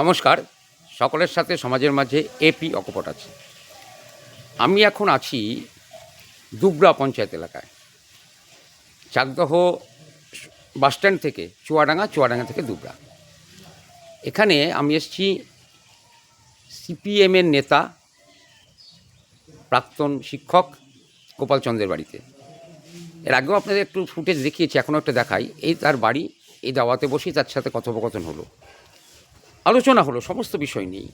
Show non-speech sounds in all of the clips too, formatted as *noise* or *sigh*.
নমস্কার, সকলের সাথে সমাজের মাঝে এপি অকপট আছে। আমি এখন আছি দুবরা পঞ্চায়েত এলাকায়। চাকদহ বাসস্ট্যান্ড থেকে, চুয়াডাঙ্গা চুয়াডাঙ্গা থেকে দুবরা। এখানে আমি এসেছি সিপিএমের নেতা, প্রাক্তন শিক্ষক গোপাল চন্দ্রের বাড়িতে। এর আগেও আপনাদের একটু ফুটেজ দেখিয়েছি, এখনও একটা দেখাই। এই তার বাড়ি, এই দাওয়াতে বসেই তার সাথে কথোপকথন হলো। আলোচনা হলো সমস্ত বিষয় নিয়েই।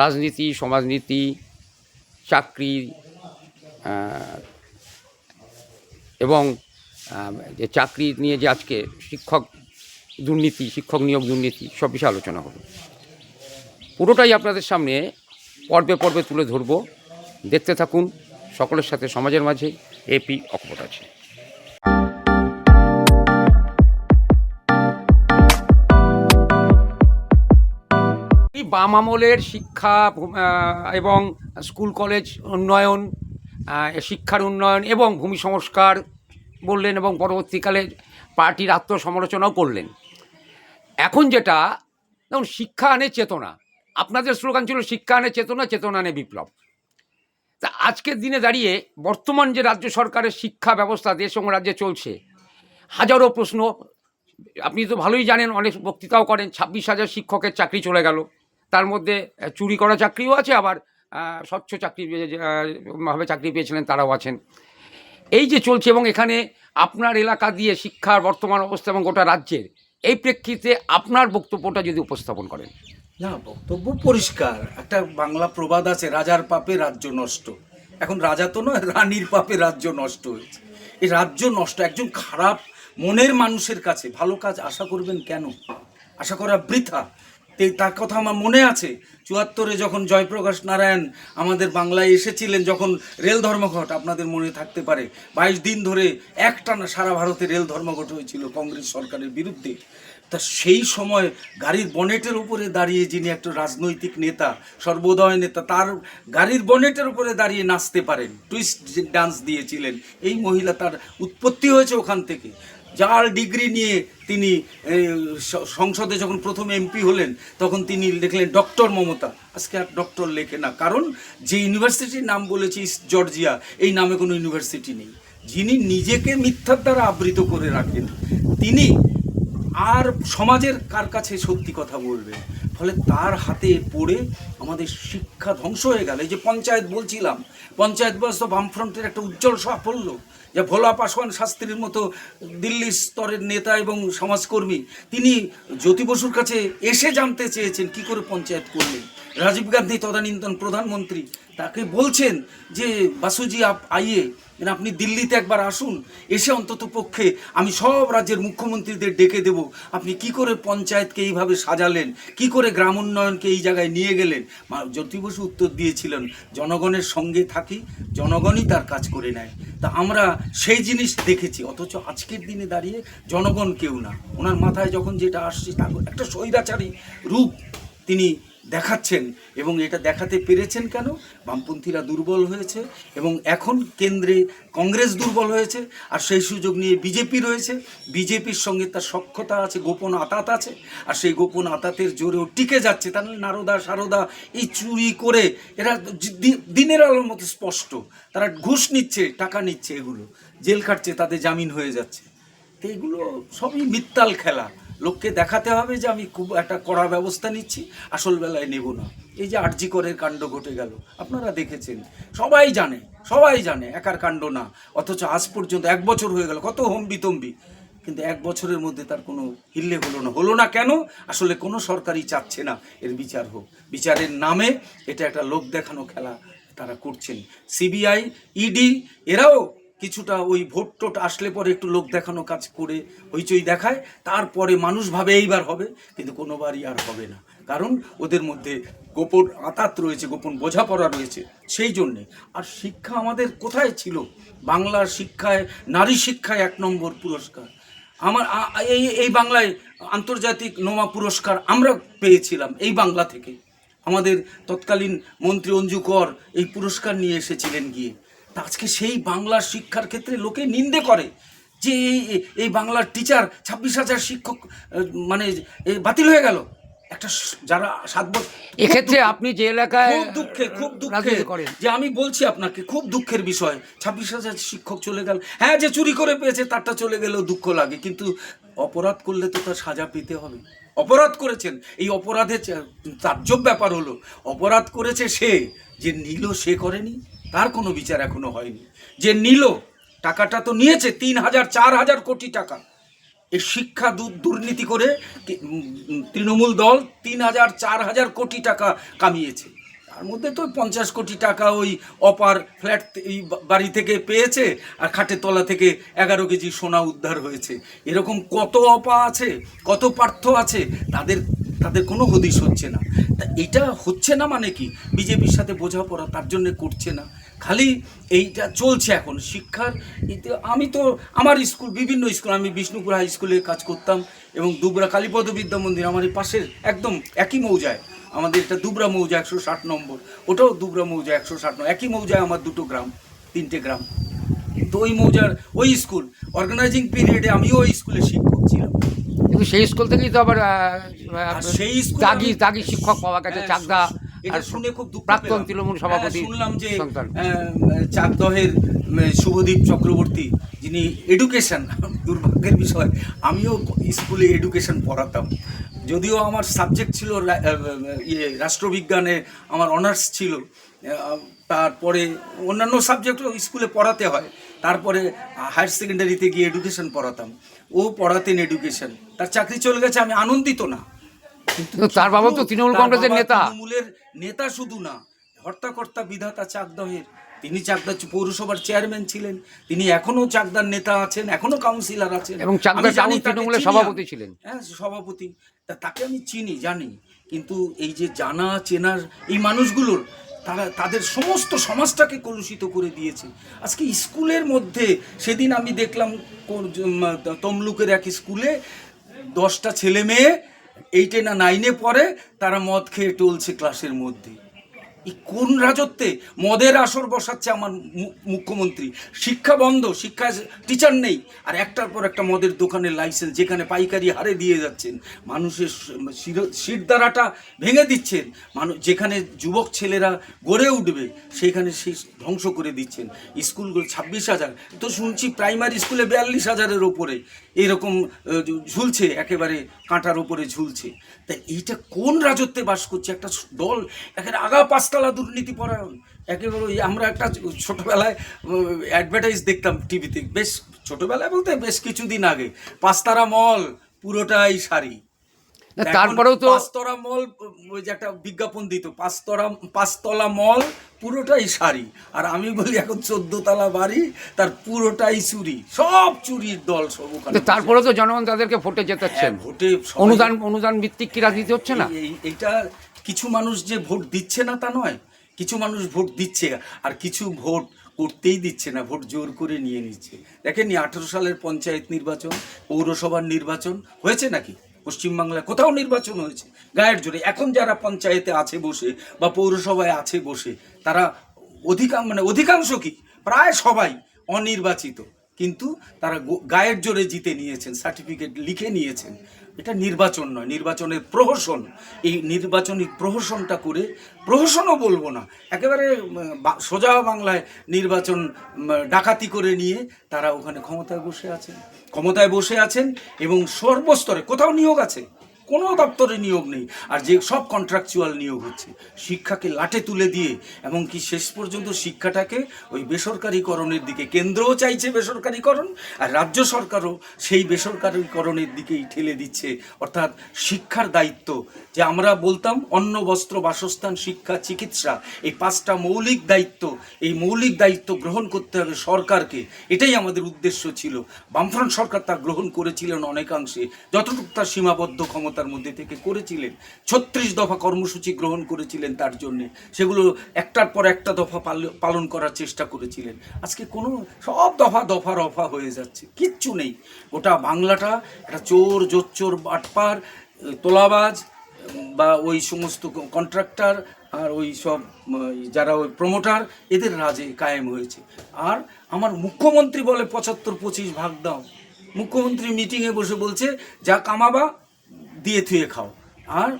রাজনীতি, সমাজনীতি, চাকরি এবং যে চাকরি নিয়ে যে আজকে শিক্ষক দুর্নীতি, শিক্ষক নিয়োগ দুর্নীতি, সব বিষয়ে আলোচনা হলো। পুরোটাই আপনাদের সামনে পর্বে পর্বে তুলে ধরবো। দেখতে থাকুন, সকলের সাথে, সমাজের মাঝে এপি অকপট আছে। বাম আমলের শিক্ষা এবং স্কুল, কলেজ উন্নয়ন শিক্ষার উন্নয়ন এবং ভূমি সংস্কার বললেন এবং পরবর্তীকালে পার্টির আত্মসমালোচনাও করলেন। এখন যেটা যেমন শিক্ষা আনে চেতনা। আপনাদের স্লোগান ছিল, শিক্ষা আনে চেতনা চেতনা আনে বিপ্লব। তা আজকের দিনে দাঁড়িয়ে বর্তমান যে রাজ্য সরকারের শিক্ষা ব্যবস্থা দেশ এবং রাজ্যে চলছে, হাজারো প্রশ্ন, আপনি তো ভালোই জানেন, অনেক বক্তৃতাও করেন, ছাব্বিশ হাজার শিক্ষকের চাকরি চলে গেল। তার মধ্যে চুরি করা চাকরিও আছে, আবার স্বচ্ছ চাকরি ভাবে চাকরি পেয়েছিলেন, তারাও আছেন। এই যে চলছে এবং এখানে আপনার এলাকা দিয়ে শিক্ষার বর্তমান অবস্থা এবং গোটা রাজ্যের, এই প্রেক্ষিতে আপনার বক্তব্যটা যদি উপস্থাপন করেন। না, বক্তব্য পরিষ্কার। একটা বাংলা প্রবাদ আছে, রাজার পাপে রাজ্য নষ্ট। এখন রাজা তো নয়, রানীর পাপে রাজ্য নষ্ট হয়েছে। এই রাজ্য নষ্ট, একজন খারাপ মনের মানুষের কাছে ভালো কাজ আশা করবেন কেন? আশা করা বৃথা। তার কথা আমার মনে আছে। চুয়াত্তরে যখন জয়প্রকাশ নারায়ণ আমাদের বাংলায় এসেছিলেন, যখন রেল ধর্মঘট আপনাদের মনে থাকতে পারে, বাইশ দিন ধরে একটানা সারা ভারতে রেল ধর্মঘট হয়েছিল কংগ্রেস সরকারের বিরুদ্ধে। তা সেই সময় গাড়ির বনেটের উপরে দাঁড়িয়ে যিনি একটা রাজনৈতিক নেতা, সর্বোদয় নেতা, তার গাড়ির বনেটের উপরে দাঁড়িয়ে নাচতে পারেন টুইস্ট ডান্স দিয়েছিলেন। এই মহিলা তার উৎপত্তি হয়েছে ওখান থেকে। যার ডিগ্রি নিয়ে তিনি সংসদে যখন প্রথম এমপি হলেন, তখন তিনি লিখলেন ডক্টর মমতা। আজকে আর ডক্টর লেখে না। কারণ যে ইউনিভার্সিটির নাম বলেছি ইস্ট জর্জিয়া, এই নামে কোনো ইউনিভার্সিটি নেই। যিনি নিজেকে মিথ্যার দ্বারা আবৃত করে রাখেন, তিনি আর সমাজের কার কাছে সত্যি কথা বলবে? ফলে তার হাতে পড়ে আমাদের শিক্ষা ধ্বংস হয়ে গেল। এই যে পঞ্চায়েত বলছিলাম, পঞ্চায়েত ব্যবস্থা বামফ্রন্টের একটা উজ্জ্বল সাফল্য। যে ভোলা পাসওয়ান শাস্ত্রীর মতো দিল্লির স্তরের নেতা এবং সমাজকর্মী, তিনি জ্যোতি বসুর কাছে এসে জানতে চেয়েছেন, কি করে পঞ্চায়েত করলেন? রাজীব গান্ধী তদানীন্তন প্রধানমন্ত্রী, তাকে বলছেন যে, বাসুজি, আপ, আইয়ে মানে আপনি দিল্লিতে একবার আসুন, এসে অন্তত পক্ষে আমি সব রাজ্যের মুখ্যমন্ত্রীদের ডেকে দেব। আপনি কি করে পঞ্চায়েতকে এইভাবে সাজালেন? কি করে গ্রাম উন্নয়নকে এই জায়গায় নিয়ে গেলেন? জ্যোতি বসু উত্তর দিয়েছিলেন, জনগণের সঙ্গে থাকি, জনগণই তার কাজ করে নেয়। তা আমরা সেই জিনিস দেখেছি, অথচ আজকের দিনে দাঁড়িয়ে জনগণ কেউ না। ওনার মাথায় যখন যেটা আসছে, তার একটা স্বৈরাচারী রূপ তিনি দেখাচ্ছেন এবং এটা দেখাতে পেরেছেন কেন? বামপন্থীরা দুর্বল হয়েছে এবং এখন কেন্দ্রে কংগ্রেস দুর্বল হয়েছে আর সেই সুযোগ নিয়ে বিজেপি রয়েছে। বিজেপির সঙ্গে তার সক্ষতা আছে, গোপন আতাত আছে আর সেই গোপন আতাতের জোরেও টিকে যাচ্ছে। তা নাহলে নারদা সারদা এই চুরি করে এরা দিনের আলোর মতো স্পষ্ট। তারা ঘুষ নিচ্ছে, টাকা নিচ্ছে এগুলো। জেল খাটছে তাদের জামিন হয়ে যাচ্ছে। তো এগুলো সবই মিত্তাল খেলা। লোককে দেখাতে হবে যে আমি খুব একটা কড়া ব্যবস্থা নিচ্ছি, আসল বেলায় নেব না। এই যে আরজি করের কাণ্ড ঘটে গেল, আপনারা দেখেছেন। সবাই জানে সবাই জানে, একার কাণ্ড না। অথচ আজ পর্যন্ত এক বছর হয়ে গেল, কত হম্বি তম্বি কিন্তু এক বছরের মধ্যে তার কোনো হিল্লে হলো না। হলো না কেন? আসলে কোনো সরকারই চাচ্ছে না, এর বিচার হোক। বিচারের নামে এটা একটা লোক দেখানো খেলা তারা করছেন। সিবিআই, ইডি, এরাও কিছুটা ওই ভোট টোট আসলে পরে একটু লোক দেখানো কাজ করে হইচই দেখায়, তারপরে মানুষ ভাবে এইবার হবে, কিন্তু কোনোবারই আর হবে না। কারণ ওদের মধ্যে গোপন আতাত রয়েছে, গোপন বোঝাপড়া রয়েছে, সেই জন্যে। আর শিক্ষা আমাদের কোথায় ছিল? বাংলার শিক্ষায়, নারী শিক্ষায় এক নম্বর পুরস্কার। আমার এই এই বাংলায় আন্তর্জাতিক নোমা পুরস্কার আমরা পেয়েছিলাম, এই বাংলা থেকে। আমাদের তৎকালীন মন্ত্রী অঞ্জু কর এই পুরস্কার নিয়ে এসেছিলেন গিয়ে। তা আজকে সেই বাংলার শিক্ষার ক্ষেত্রে লোকে নিন্দে করে যে এই এই বাংলার টিচার ছাব্বিশ হাজার শিক্ষক মানে বাতিল হয়ে গেল। একটা যারা সাত বছর এক্ষেত্রে আপনি যে এলাকায় খুব দুঃখে খুব দুঃখে করেন। যে আমি বলছি আপনাকে খুব দুঃখের বিষয়। ছাব্বিশ হাজার শিক্ষক চলে গেল। হ্যাঁ যে চুরি করে পেয়েছে তারটা চলে গেলেও দুঃখ লাগে কিন্তু অপরাধ করলে তো তার সাজা পেতে হবে। অপরাধ করেছেন। এই অপরাধে তাজ্জব ব্যাপার হলো। অপরাধ করেছে সে যে নিল সে করেনি। তার কোনো বিচার এখনও হয়নি। যে নিল, টাকাটা তো নিয়েছে তিন হাজার, চার হাজার কোটি টাকা। এই শিক্ষা দুর্নীতি করে তৃণমূল দল তিন হাজার, চার হাজার কোটি টাকা কামিয়েছে। তার মধ্যে তো পঞ্চাশ কোটি টাকা ওই অপার ফ্ল্যাট এই বাড়ি থেকে পেয়েছে আর খাটের তলা থেকে এগারো কেজি সোনা উদ্ধার হয়েছে। এরকম কত অপা আছে, কত পার্থ আছে, তাদের তাদের কোনো হদিশ হচ্ছে না। তা এটা হচ্ছে না মানে কি? বিজেপির সাথে বোঝাপড়া তার জন্য করছে না। খালি এইটা চলছে এখন। শিক্ষার আমি তো আমার স্কুল বিভিন্ন স্কুল আমি বিষ্ণুপুর হাই স্কুলে কাজ করতাম এবং দুবরা কালীপদ বিদ্যা মন্দির আমার এই পাশের একদম একই মৌজায়। আমাদের এটা দুবরা মৌজা একশো ষাট নম্বর। ওটাও দুবরা মৌজা একশো ষাট নম্বর একই মৌজায় আমার দুটো গ্রাম তিনটে গ্রাম। তো ওই মৌজার ওই স্কুল অর্গানাইজিং পিরিয়ডে আমিও ওই স্কুলে শিক্ষক ছিলাম। কিন্তু সেই স্কুল থেকেই তো আবার সেই স্কুলে দাগি দাগি শিক্ষক পাওয়া গেছে হ্যাঁ, চাকদা। আর শুনে খুব দুঃখ প্রাক্তন তৃণমূল হ্যাঁ, সভাপতি শুনলাম যে চাকদহের শুভদীপ চক্রবর্তী যিনি এডুকেশন *laughs* দুর্ভাগ্যের বিষয় আমিও স্কুলে এডুকেশন পড়াতাম। যদিও আমার সাবজেক্ট ছিল ইয়ে রাষ্ট্রবিজ্ঞানে আমার অনার্স ছিল তারপরে অন্যান্য সাবজেক্টও স্কুলে পড়াতে হয়। তারপরে হায়ার সেকেন্ডারিতে গিয়ে এডুকেশন পড়াতাম। ও পড়াতেন এডুকেশন তার চাকরি চলে গেছে আমি আনন্দিত না। তার বাবা তো তৃণমূল কংগ্রেসের নেতা। তৃণমূলের নেতা শুধু না হর্তাকর্তা বিধাতা চাকদহের তিনি চাকদা পৌরসভার চেয়ারম্যান ছিলেন তিনি এখনও চাকদার নেতা আছেন এখনও কাউন্সিলর আছেন এবং চাকদা টাউন তৃণমূলের সভাপতি। ছিলেন। হ্যাঁ সভাপতি তা তাকে আমি চিনি জানি কিন্তু এই যে জানা চেনার এই মানুষগুলোর তারা তাদের সমস্ত সমাজটাকে কলুষিত করে দিয়েছে আজকে স্কুলের মধ্যে সেদিন আমি দেখলাম তমলুকের এক স্কুলে দশটা ছেলে মেয়ে এইটে না নাইনে পরে তারা মদ খেয়ে টলছে ক্লাসের মধ্যে। এই কোন রাজত্বে মদের আসর বসাচ্ছে আমার মুখ্যমন্ত্রী? শিক্ষা বন্ধ, শিক্ষা টিচার নেই। আর একটার পর একটা মদের দোকানের লাইসেন্স যেখানে পাইকারি হারে দিয়ে যাচ্ছেন। মানুষের সিট দ্বারাটা ভেঙে দিচ্ছেন। মানুষ যেখানে যুবক ছেলেরা গড়ে উঠবে, সেখানে সে ধ্বংস করে দিচ্ছেন। স্কুলগুলো ছাব্বিশ হাজার। তো শুনছি প্রাইমারি স্কুলে বিয়াল্লিশ হাজারের ওপরে। এরকম ঝুলছে, একেবারে কাঁটার ওপরে ঝুলছে। তা এইটা কোন রাজত্বে বাস করছে? একটা দল, একেবারে আগা পাঁচতলা দুর্নীতি পরায়ণ। একেবারে ওই আমরা একটা ছোটবেলায় অ্যাডভার্টাইজ দেখতাম টিভিতে। বেশ ছোটবেলায় বলতে বেশ কিছুদিন আগে। পাঁচতারা মল পুরোটাই শাড়ি। তারপরেও তো পাঁচতলা মল ওই যে একটা বিজ্ঞাপন দিত পাঁচতলা পাঁচতলা মল পুরোটাই শাড়ি। আর আমি বলি এখন চোদ্দ তলা বাড়ি তার পুরোটাই চুরি সব চুরির দল সব ওখানে তারপরেও তো জনগণ তাদেরকে ভোটে জেতাচ্ছেন। হ্যাঁ, ভোটে অনুদান অনুদান ভিত্তিক কি রাজনীতি হচ্ছে না? এই- এই- এইটা কিছু মানুষ যে ভোট দিচ্ছে না তা নয়, কিছু মানুষ ভোট দিচ্ছে, আর কিছু ভোট করতেই দিচ্ছে না, ভোট জোর করে নিয়ে নিচ্ছে। দেখেননি আঠেরো সালের পঞ্চায়েত নির্বাচন, পৌরসভার নির্বাচন হয়েছে নাকি? পশ্চিমবাংলায় কোথাও নির্বাচন হয়েছে, গায়ের জোরে। এখন যারা পঞ্চায়েতে আছে বসে বা পৌরসভায় আছে বসে, তারা অধিকাংশ মানে অধিকাংশ কি? প্রায় সবাই অনির্বাচিত। কিন্তু তারা গায়ের জোরে জিতে নিয়েছেন, সার্টিফিকেট লিখে নিয়েছেন। এটা নির্বাচন নয়, নির্বাচনের প্রহসন। এই নির্বাচনী প্রহসনটা করে প্রহসনও বলব না, একেবারে সোজা বাংলায় নির্বাচন ডাকাতি করে নিয়ে তারা ওখানে ক্ষমতায় বসে আছেন। ক্ষমতায় বসে আছেন এবং সর্বস্তরে কোথাও নিয়োগ আছে। কোনো দপ্তরে নিয়োগ নেই। আর যে সব কন্ট্রাকচুয়াল নিয়োগ হচ্ছে, শিক্ষাকে লাটে তুলে দিয়ে এমনকি শেষ পর্যন্ত শিক্ষাটাকে ওই বেসরকারীকরণের দিকে, কেন্দ্রও চাইছে বেসরকারিকরণ আর রাজ্য সরকারও সেই বেসরকারিকরণের দিকেই ঠেলে দিচ্ছে। অর্থাৎ শিক্ষার দায়িত্ব যে আমরা বলতাম, অন্ন, বস্ত্র, বাসস্থান, শিক্ষা, চিকিৎসা, এই পাঁচটা মৌলিক দায়িত্ব, এই মৌলিক দায়িত্ব গ্রহণ করতে হবে সরকারকে। এটাই আমাদের উদ্দেশ্য ছিল। বামফ্রন্ট সরকার তা গ্রহণ করেছিলেন অনেকাংশে। যতটুকু তার সীমাবদ্ধ ক্ষমতার মধ্যে থেকে করেছিলেন। ছত্রিশ দফা কর্মসূচি গ্রহণ করেছিলেন তার জন্যে। সেগুলো একটার পর একটা দফা পালন করার চেষ্টা করেছিলেন। আজকে কোনো, সব দফা দফা রফা হয়ে যাচ্ছে। কিচ্ছু নেই। গোটা বাংলাটা একটা চোর, জোচ্চোর, বাটপার, তোলাবাজ, বা ওই সমস্ত কন্ট্রাক্টর আর ওই সব যারা ওই প্রমোটার এদের রাজে কায়েম হয়েছে। আর আমার মুখ্যমন্ত্রী বলে পঁচাত্তর পঁচিশ ভাগ দাও। মুখ্যমন্ত্রী মিটিংয়ে বসে বলছে, যা কামাবা দিয়ে থুয়ে খাও। আর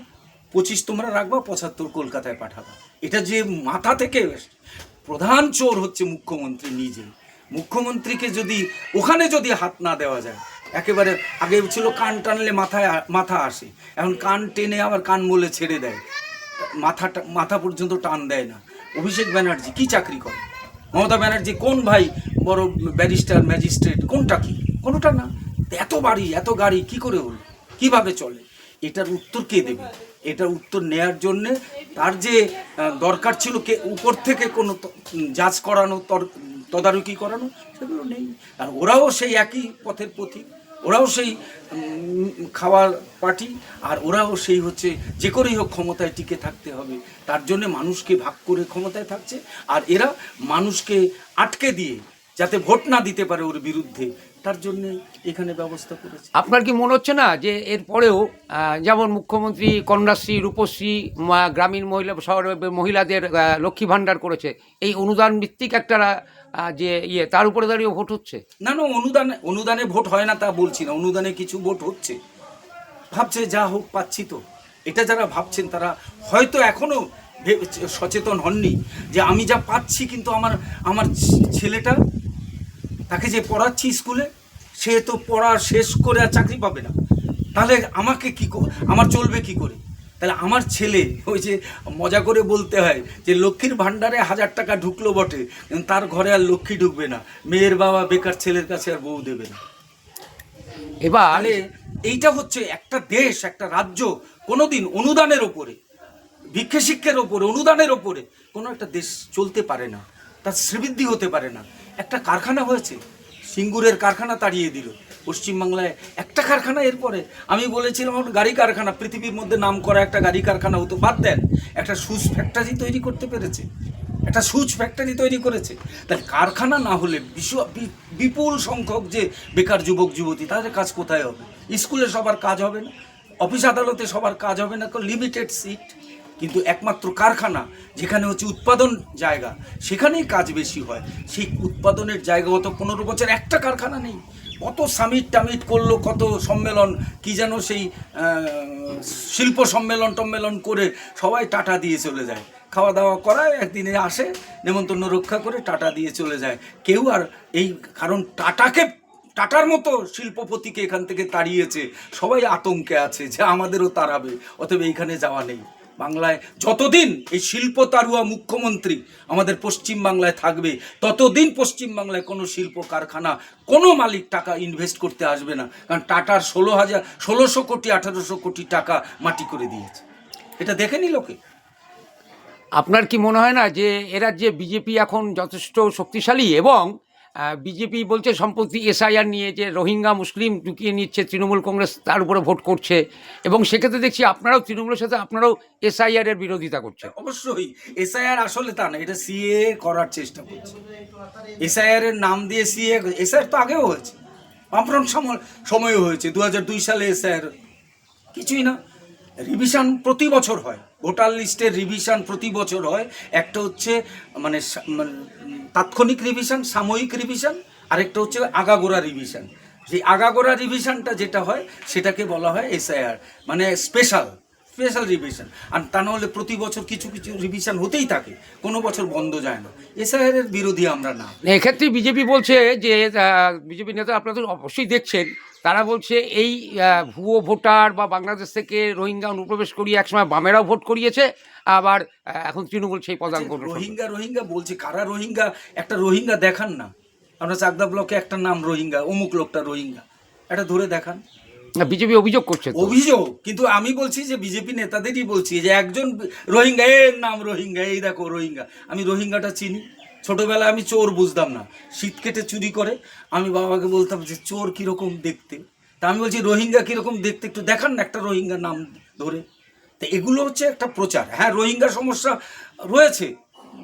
পঁচিশ তোমরা রাখবা, পঁচাত্তর কলকাতায় পাঠাবা। এটা যে মাথা থেকে প্রধান চোর হচ্ছে মুখ্যমন্ত্রী নিজে মুখ্যমন্ত্রীকে যদি ওখানে যদি হাত না দেওয়া যায়, একেবারে আগে ছিল কান টানলে মাথায় মাথা আসে, এখন কান টেনে আবার কান মোলে ছেড়ে দেয়। মাথাটা, মাথা পর্যন্ত টান দেয় না। অভিষেক ব্যানার্জি কি চাকরি করে? মমতা ব্যানার্জি কোন ভাই বড় ব্যারিস্টার, ম্যাজিস্ট্রেট, কোনটা কি? কোনোটা না। এত বাড়ি, এত গাড়ি, কি করে হলো? কীভাবে চলে? এটার উত্তর কে দেবে? এটার উত্তর নেয়ার জন্য তার যে দরকার ছিল কে উপর থেকে কোনো জাজ করানো তদারকি করানো, সেগুলো নেই। আর ওরাও সেই একই পথের পথিক। ওরাও সেই খাওয়ার পার্টি। আর ওরাও সেই হচ্ছে যে করেই হোক ক্ষমতায় টিকে থাকতে হবে। তার জন্য মানুষকে ভাগ করে ক্ষমতায় থাকছে। আর এরা মানুষকে আটকে দিয়ে যাতে ভোট না দিতে পারে ওর বিরুদ্ধে তার জন্য এখানে ব্যবস্থা করেছে। আপনার কি মনে হচ্ছে না যে এরপরেও যেমন মুখ্যমন্ত্রী কন্যাশ্রী রূপশ্রী গ্রামীণ মহিলা শহরে মহিলাদের লক্ষ্মী ভাণ্ডার করেছে এই অনুদান ভিত্তিক একটা যে ইয়ে তার উপরে দাঁড়িয়ে ভোট হচ্ছে? না না অনুদানে অনুদানে ভোট হয় না তা বলছি না অনুদানে কিছু ভোট হচ্ছে। ভাবছে যা হোক পাচ্ছি তো। এটা যারা ভাবছেন তারা হয়তো এখনও ভে- সচেতন হননি যে আমি যা পাচ্ছি কিন্তু আমার আমার ছেলেটা তাকে যে পড়াচ্ছি স্কুলে সে তো পড়া শেষ করে আর চাকরি পাবে না। তাহলে আমাকে কি আমার চলবে কি করে? তাহলে আমার ছেলে ওই যে মজা করে বলতে হয় যে লক্ষ্মীর ভাণ্ডারে হাজার টাকা ঢুকলো বটে কিন্তু তার ঘরে আর লক্ষ্মী ঢুকবে না। মেয়ের বাবা বেকার ছেলের কাছে আর বউ দেবে না। এবার এইটা হচ্ছে একটা দেশ একটা রাজ্য কোনোদিন অনুদানের ওপরে ভিক্ষে শিক্ষের ওপরে অনুদানের ওপরে কোনো একটা দেশ চলতে পারে না। তার শ্রীবৃদ্ধি হতে পারে না। একটা কারখানা হয়েছে, সিঙ্গুরের কারখানা তাড়িয়ে দিল। পশ্চিমবাংলায় একটা কারখানা এরপরে। আমি বলেছিলাম আমার গাড়ি কারখানা, পৃথিবীর মধ্যে নাম করা একটা গাড়ি কারখানা হতো, বাদ দেন, একটা সুজ ফ্যাক্টরি তৈরি করতে পেরেছে। একটা সুচ ফ্যাক্টরি তৈরি করেছে। তাহলে কারখানা না হলে বিশ্ব বিপুল সংখ্যক যে বেকার যুবক, যুবতী, তাদের কাজ কোথায় হবে? স্কুলে সবার কাজ হবে না, অফিস আদালতে সবার কাজ হবে না লিমিটেড সিট কিন্তু একমাত্র কারখানা, যেখানে হচ্ছে উৎপাদন জায়গা, সেখানেই কাজ বেশি হয়। সেই উৎপাদনের জায়গা গত পনেরো বছর একটা কারখানা নেই। কত সামিট টামিট করল, কত সম্মেলন, কি যেন সেই শিল্প সম্মেলন টম্মেলন করে সবাই টাটা দিয়ে চলে যায়। খাওয়া দাওয়া করায় একদিনে আসে, নেমন্তন্ন রক্ষা করে টাটা দিয়ে চলে যায়। কেউ আর এই কারণ টাটাকে, টাটার মতো শিল্পপতিকে এখান থেকে তাড়িয়েছে। সবাই আতঙ্কে আছে যে আমাদেরও তাড়াবে, অতএব এইখানে যাওয়া নেই। বাংলায় যতদিন এই শিল্প তারুয়া মুখ্যমন্ত্রী আমাদের পশ্চিম বাংলায় থাকবে, ততদিন পশ্চিম বাংলায় কোনো শিল্প কারখানা, কোনো মালিক টাকা ইনভেস্ট করতে আসবে না। কারণ টাটার ষোলো হাজার, ষোলোশো কোটি, আঠারোশো কোটি টাকা মাটি করে দিয়েছে। এটা দেখেনি লোকে? আপনার কি মনে হয় না যে এরা যে বিজেপি এখন যথেষ্ট শক্তিশালী এবং বিজেপি বলছে সম্প্রতি এসআইআর নিয়ে যে রোহিঙ্গা, মুসলিম ঢুকিয়ে নিচ্ছে, তৃণমূল কংগ্রেস তার উপরে ভোট করছে। এবং সেক্ষেত্রে দেখছি আপনারাও তৃণমূলের সাথে, আপনারাও এসআইআর এর বিরোধিতা করছেন। অবশ্যই। এসআইআর আসলে তা না, এটা সিএ করার চেষ্টা করছে। এসআইআর এর নাম দিয়ে সিএ, এসআইআর তো আগেও হয়েছে। বামফ্রন্ট সময়, সময়ও হয়েছে। দু সালে এসআইআর, কিছুই না। রিভিশন প্রতি বছর হয়। ভোটার লিস্টের রিভিশন প্রতি বছর হয়। একটা হচ্ছে মানে মানে, তাৎক্ষণিক রিভিশন সাময়িক রিভিশন আরেকটা হচ্ছে আগাগোড়া রিভিশন যে আগাগোড়া রিভিশনটা যেটা হয় সেটাকে বলা হয় এসআইআর মানে স্পেশাল স্পেশাল রিভিশন আর তা নাহলে প্রতি বছর কিছু কিছু রিভিশন হতেই থাকে কোনো বছর বন্ধ যায় না। এসআইআর এর বিরোধী আমরা না। এক্ষেত্রে বিজেপি বলছে যে বিজেপি নেতা আপনারা তো অবশ্যই দেখছেন তারা বলছে এই ভুয়ো ভোটার বা বাংলাদেশ থেকে রোহিঙ্গা অনুপ্রবেশ করিয়ে একসময় বামেরাও ভোট করিয়েছে আবার এখন তৃণমূল সেই পদাঙ্ক অনুসরণ রোহিঙ্গা রোহিঙ্গা বলছে কারা রোহিঙ্গা? একটা রোহিঙ্গা দেখান না। আমরা চাকদা ব্লকে একটা নাম রোহিঙ্গা অমুক লোকটা রোহিঙ্গা। এটা ধরে দেখান। না, বিজেপি অভিযোগ করছে অভিযোগ কিন্তু আমি বলছি যে বিজেপি নেতাদেরই বলছি যে একজন রোহিঙ্গা এর নাম রোহিঙ্গা এই দেখো রোহিঙ্গা। আমি রোহিঙ্গাটা চিনি। ছোটবেলায় আমি চোর বুঝতাম না। শীত কেটে চুরি করে আমি বাবাকে বলতাম যে চোর কীরকম দেখতে। তা আমি বলছি রোহিঙ্গা কীরকম দেখতে? একটু দেখান না একটা রোহিঙ্গা নাম ধরে। তো এগুলো হচ্ছে একটা প্রচার। হ্যাঁ রোহিঙ্গা সমস্যা রয়েছে।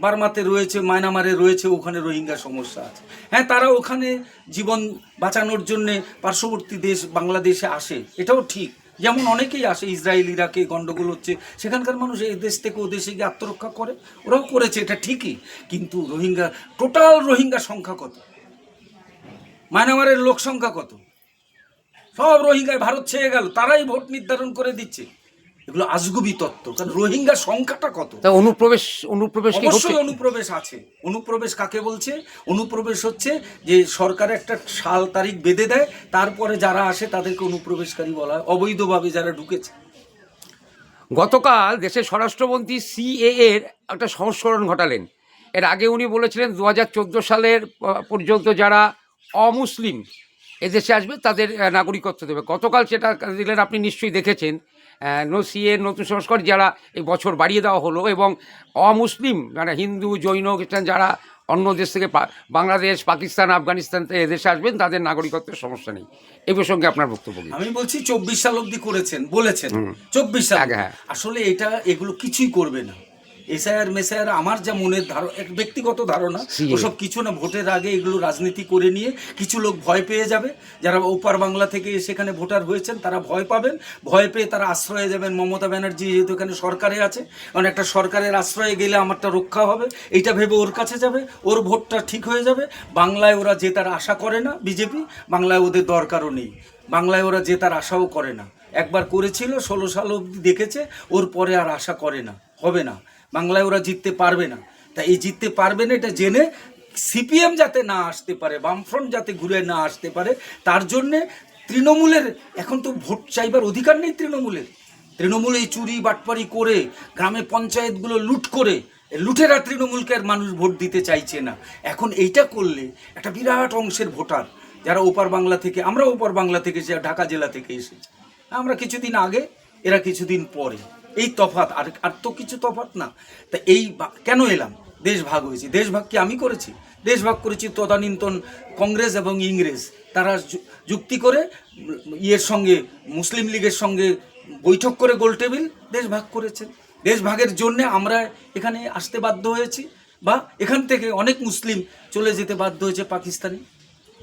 বার্মাতে রয়েছে, মায়ানমারে রয়েছে, ওখানে রোহিঙ্গা সমস্যা আছে। হ্যাঁ তারা ওখানে জীবন বাঁচানোর জন্যে পার্শ্ববর্তী দেশ বাংলাদেশে আসে, এটাও ঠিক। যেমন অনেকেই আসে, ইসরায়েল, ইরাকে গণ্ডগোল হচ্ছে, সেখানকার মানুষ এই দেশ থেকে ও দেশে গিয়ে আত্মরক্ষা করে, ওরাও করেছে, এটা ঠিকই। কিন্তু রোহিঙ্গা, টোটাল রোহিঙ্গা সংখ্যা কত? মায়ানমারের লোক সংখ্যা কত? সব রোহিঙ্গায় ভারত ছেয়ে গেল, তারাই ভোট নির্ধারণ করে দিচ্ছে। এগুলো আজগুবি তত্ত্ব কারণ রোহিঙ্গা সংখ্যাটা কত? অনুপ্রবেশ অনুপ্রবেশ অবশ্যই অনুপ্রবেশ আছে। অনুপ্রবেশ কাকে বলছে? অনুপ্রবেশ হচ্ছে যে সরকার একটা সাল তারিখ বেঁধে দেয় তারপরে যারা আসে তাদেরকে অনুপ্রবেশকারী বলা হয়। অবৈধভাবে যারা ঢুকেছে। গতকাল দেশের স্বরাষ্ট্রমন্ত্রী সিএ এর একটা সংস্করণ ঘটালেন। এর আগে উনি বলেছিলেন দু হাজার চোদ্দ সালের পর্যন্ত যারা অমুসলিম এদেশে আসবে তাদের নাগরিকত্ব দেবে। গতকাল সেটা দিলেন আপনি নিশ্চয়ই দেখেছেন আহ, নো নতুন সংস্কার যারা এই বছর বাড়িয়ে দেওয়া হলো এবং অমুসলিম মানে হিন্দু জৈন খ্রিস্টান যারা অন্য দেশ থেকে বাংলাদেশ পাকিস্তান আফগানিস্তান থেকে এদেশে আসবেন তাদের নাগরিকত্বের সমস্যা নেই। এই প্রসঙ্গে আপনার বক্তব্য আমি বলছি চব্বিশ সাল অব্দি করেছেন বলেছেন। চব্বিশ সাল। আগে, হ্যাঁ। আসলে এটা এগুলো কিছুই করবে না। এসআইআর মেসায়ার আমার যা মনের ধারণা এক ব্যক্তিগত ধারণা ওসব কিছু না ভোটের আগে এগুলো রাজনীতি করে নিয়ে কিছু লোক ভয় পেয়ে যাবে। যারা ওপার বাংলা থেকে সেখানে ভোটার হয়েছেন তারা ভয় পাবেন। ভয় পেয়ে তারা আশ্রয়ে যাবেন মমতা ব্যানার্জি যেহেতু এখানে সরকারে আছে। কারণ একটা সরকারের আশ্রয়ে গেলে আমারটা রক্ষা হবে। এইটা ভেবে ওর কাছে যাবে ওর ভোটটা ঠিক হয়ে যাবে। বাংলায় ওরা যে তার আশা করে না বিজেপি বাংলায় ওদের দরকারও নেই। বাংলায় ওরা যে তার আশাও করে না। একবার করেছিল ষোলো সাল অবধি দেখেছে ওর পরে আর আশা করে না হবে না। বাংলায় ওরা জিততে পারবে না। তা এই জিততে পারবে না, এটা জেনে সিপিএম যাতে না আসতে পারে, বামফ্রন্ট যাতে ঘুরে না আসতে পারে, তার জন্যে তৃণমূলের এখন তো ভোট চাইবার অধিকার নেই তৃণমূলের। তৃণমূল এই চুরি বাটপারি করে, গ্রামে পঞ্চায়েতগুলো লুট করে লুটেরা তৃণমূলকে আর মানুষ ভোট দিতে চাইছে না। এখন এইটা করলে একটা বিরাট অংশের ভোটার, যারা ওপার বাংলা থেকে, আমরা ওপার বাংলা থেকে ঢাকা জেলা থেকে এসেছি, আমরা কিছুদিন আগে, এরা কিছুদিন পরে। এই তফাত আর আর তো কিছু তফাত না। তা এই কেন এলাম? দেশ ভাগ হয়েছে। দেশ ভাগ কি আমি করেছি? দেশ ভাগ করেছি তদানীন্তন কংগ্রেস এবং ইংরেজ। তারা যুক্তি করে, ইয়ের সঙ্গে, মুসলিম লীগের সঙ্গে বৈঠক করে গোল টেবিল দেশ ভাগ করেছেন। দেশ ভাগের জন্যে আমরা এখানে আসতে বাধ্য হয়েছি, বা এখান থেকে অনেক মুসলিম চলে যেতে বাধ্য হয়েছে পাকিস্তানে।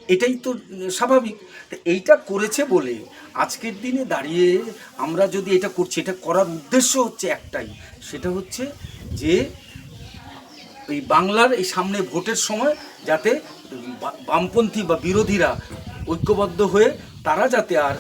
এটাই তো স্বাভাবিক। এইটা করেছে বলে আজকের দিনে দাঁড়িয়ে আমরা যদি এটা করছি, এটা করার উদ্দেশ্য হচ্ছে একটাই। সেটা হচ্ছে যে, এই বাংলার এই সামনে ভোটের সময় যাতে বামপন্থী বা বিরোধীরা ঐক্যবদ্ধ হয়ে তারা যাতে আর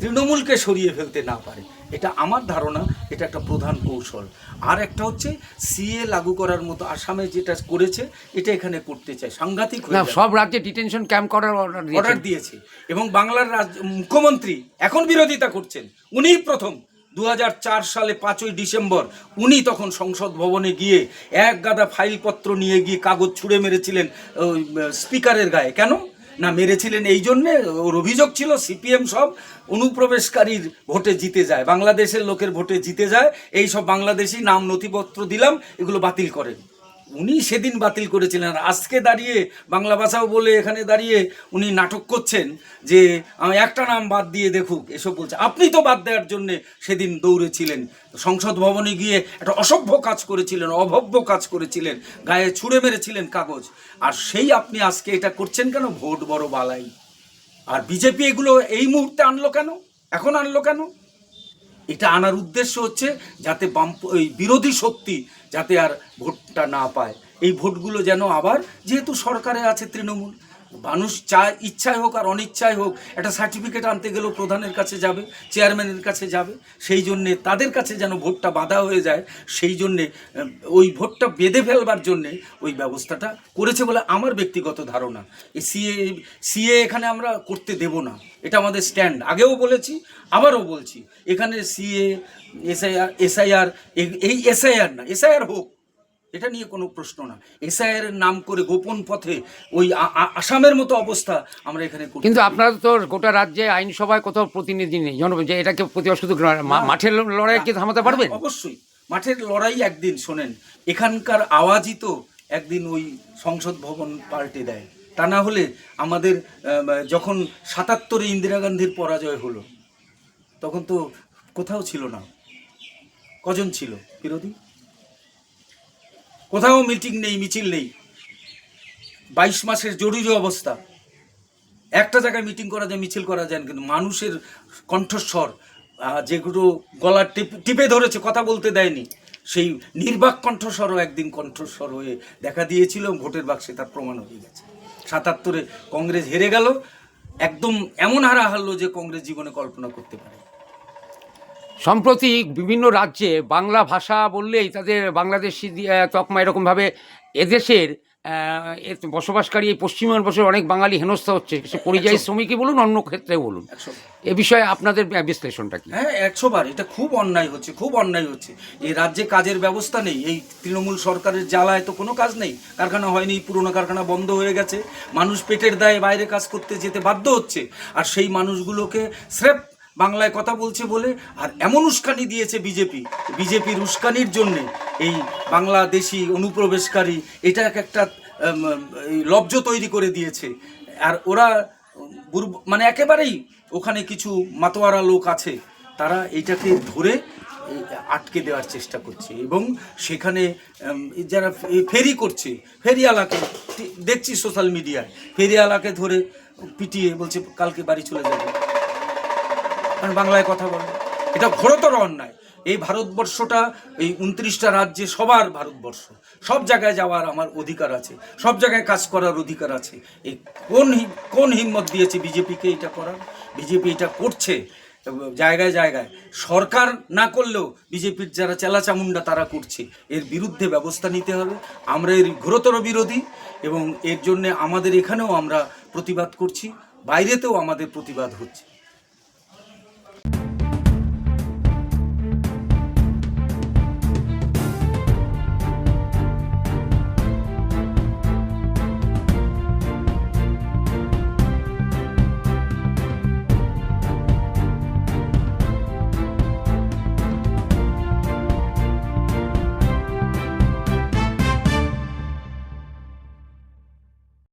তৃণমূলকে সরিয়ে ফেলতে না পারে। এটা আমার ধারণা এটা একটা প্রধান কৌশল। আর একটা হচ্ছে সিএ লাগু করার মতো আসামে যেটা করেছে এটা এখানে করতে চায়। সাংঘাতিক। সব রাজ্যে ডিটেনশন ক্যাম্প করার অর্ডার অর্ডার দিয়েছে। এবং বাংলার রাজ- মুখ্যমন্ত্রী এখন বিরোধিতা করছেন। উনিই প্রথম। দু হাজার চার সালে পাঁচই ডিসেম্বর উনি তখন সংসদ ভবনে গিয়ে এক গাদা ফাইলপত্র নিয়ে গিয়ে কাগজ ছুঁড়ে মেরেছিলেন ওই, স্পিকারের গায়ে। কেন? না, মেরেছিলেন এই জন্যে ওর অভিযোগ ছিল সিপিএম সব অনুপ্রবেশকারীর ভোটে জিতে যায়, বাংলাদেশের লোকের ভোটে জিতে যায়, এই সব বাংলাদেশি নাম নথিপত্র দিলাম, এগুলো বাতিল করেন। উনি সেদিন বাতিল করেছিলেন। আর আজকে দাঁড়িয়ে বাংলা ভাষাও বলে এখানে দাঁড়িয়ে উনি নাটক করছেন যে একটা নাম বাদ দিয়ে দেখুক, এসব বলছে। আপনি তো বাদ দেওয়ার জন্য সেদিন দৌড়েছিলেন। সংসদ ভবনে গিয়ে একটা অসভ্য কাজ করেছিলেন, অভব্য কাজ করেছিলেন, গায়ে ছুঁড়ে মেরেছিলেন কাগজ। আর সেই আপনি আজকে এটা করছেন কেন? ভোট বড় বালাই। আর বিজেপি এগুলো এই মুহূর্তে আনলো কেন? এখন আনলো কেন? এটা আনার উদ্দেশ্য হচ্ছে যাতে বাম ওই বিরোধী শক্তি যাতে আর ভোটটা না পায়। এই ভোটগুলো যেন আবার, যেহেতু সরকারে আছে তৃণমূল মানুষ চায়, ইচ্ছায় হোক আর অনিচ্ছায় হোক, একটা সার্টিফিকেট আনতে গেলেও প্রধানের কাছে যাবে চেয়ারম্যানের কাছে যাবে, সেই জন্যে তাদের কাছে যেন ভোটটা বাধা হয়ে যায়, সেই জন্যে ওই ভোটটা বেঁধে ফেলবার জন্যে ওই ব্যবস্থাটা করেছে বলে আমার ব্যক্তিগত ধারণা। সিএ সিএ এখানে আমরা করতে দেব না, এটা আমাদের স্ট্যান্ড আগেও বলেছি, আবারও বলছি, এখানে সিএ, এসআইআর এসআইআর এই এসআইআর না, এসআইআর হোক এটা নিয়ে কোনো প্রশ্ন না। এসআইআর এর নাম করে গোপন পথে ওই আসামের মতো অবস্থা আমরা এখানে কিন্তু আপনারা তো গোটা রাজ্যে আইনসভায় কোথাও প্রতিনিধি নেই। জন যে এটাকে প্রতিবাদ শুধু মাঠের লড়াই কি থামাতে পারবেন অবশ্যই। মাঠের লড়াই একদিন শোনেন এখানকার আওয়াজই তো একদিন ওই সংসদ ভবন পাল্টে দেয়। তা না হলে আমাদের যখন সাতাত্তরে ইন্দিরা গান্ধীর পরাজয় হলো তখন তো কোথাও ছিল না। কজন ছিল? বিরোধী? কোথাও মিটিং নেই, মিছিল নেই। বাইশ মাসের জরুরি অবস্থা। একটা জায়গায় মিটিং করা যায়, মিছিল করা যায় কিন্তু মানুষের কণ্ঠস্বর যেগুলো গলা টিপ- ধরেছে, কথা বলতে দেয়নি, সেই নির্বাক কণ্ঠস্বরও একদিন কণ্ঠস্বর হয়ে দেখা দিয়েছিল, ভোটের বাক্সে তার প্রমাণ হয়ে গেছে। সাতাত্তরে কংগ্রেস হেরে গেল, একদম এমন হারা হারলো যে কংগ্রেস জীবনে কল্পনা করতে পারে সম্প্রতি বিভিন্ন রাজ্যে বাংলা ভাষা বললেই তাদের বাংলাদেশি তকমা এরকমভাবে এদেশের বসবাসকারী এই পশ্চিমবঙ্গের অনেক বাঙালি হেনস্থা হচ্ছে। সে পরিযায়ী শ্রমিকই বলুন অন্য ক্ষেত্রে বলুন। এ বিষয়ে আপনাদের বিশ্লেষণটা কি? হ্যাঁ একশো বার। এটা খুব অন্যায় হচ্ছে খুব অন্যায় হচ্ছে। এই রাজ্যে কাজের ব্যবস্থা নেই এই তৃণমূল সরকারের জ্বালায় তো কোনো কাজ নেই। কারখানা হয়নি পুরোনো কারখানা বন্ধ হয়ে গেছে। মানুষ পেটের দায়ে বাইরে কাজ করতে যেতে বাধ্য হচ্ছে। আর সেই মানুষগুলোকে স্রেফ বাংলায় কথা বলছে বলে আর এমন উস্কানি দিয়েছে বিজেপি বিজেপির উস্কানির জন্যে এই বাংলাদেশি অনুপ্রবেশকারী, এটা এক একটা লব্জ তৈরি করে দিয়েছে। আর ওরা মানে একেবারেই ওখানে কিছু মাতোয়ারা লোক আছে, তারা এইটাকে ধরে আটকে দেওয়ার চেষ্টা করছে। এবং সেখানে যারা ফেরি করছে, ফেরিওয়ালাকে, দেখছি সোশ্যাল মিডিয়ায় ফেরিওয়ালাকে ধরে পিটিয়ে বলছে, কালকে বাড়ি চলে যাবে। মানে বাংলায় কথা বলে এটা ঘোরতর অন্যায়। এই ভারতবর্ষটা, এই উনত্রিশটা রাজ্যে সবার ভারতবর্ষ। সব জায়গায় যাওয়ার আমার অধিকার আছে। সব জায়গায় কাজ করার অধিকার আছে। এই কোন কোন হিম্মত দিয়েছে বিজেপিকে এটা করার? বিজেপি এটা করছে জায়গায় জায়গায়। সরকার না করলেও বিজেপির যারা চেলাচামুন্ডা তারা করছে। এর বিরুদ্ধে ব্যবস্থা নিতে হবে। আমরা এর ঘোরতর বিরোধী এবং এর জন্যে আমাদের এখানেও আমরা প্রতিবাদ করছি। বাইরেতেও আমাদের প্রতিবাদ হচ্ছে।